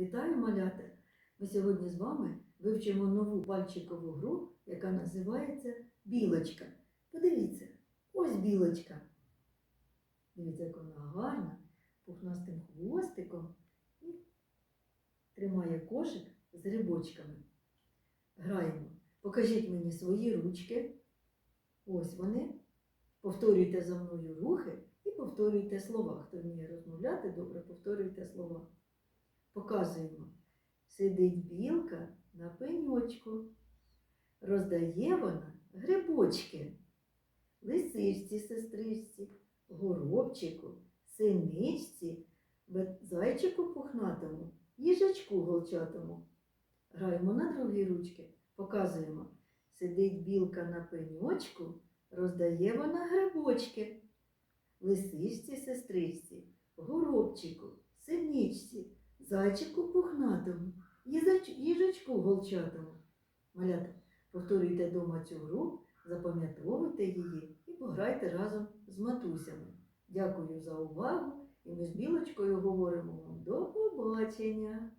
Вітаю, малята! Ми сьогодні з вами вивчимо нову пальчикову гру, яка називається білочка. Подивіться, ось білочка. Дивіться, як вона гарна, пухнастим хвостиком і тримає кошик з грибочками. Граємо. Покажіть мені свої ручки. Ось вони. Повторюйте за мною рухи і повторюйте слова. Хто вміє розмовляти, добре повторюйте слова. Показуємо. Сидить білка на пеньочку. Роздає вона грибочки. Лисичці, сестричці, горобчику, синичці, зайчику пухнатому, їжачку голчатому. Граємо на другі ручки. Показуємо. Сидить білка на пеньочку, роздає вона грибочки. Лисичці, сестричці, горобчику, синичці, зайчику пухнатому, їжачку голчатому. Малята, повторюйте вдома цю гру, запам'ятовуйте її і пограйте разом з матусями. Дякую за увагу і ми з білочкою говоримо вам до побачення.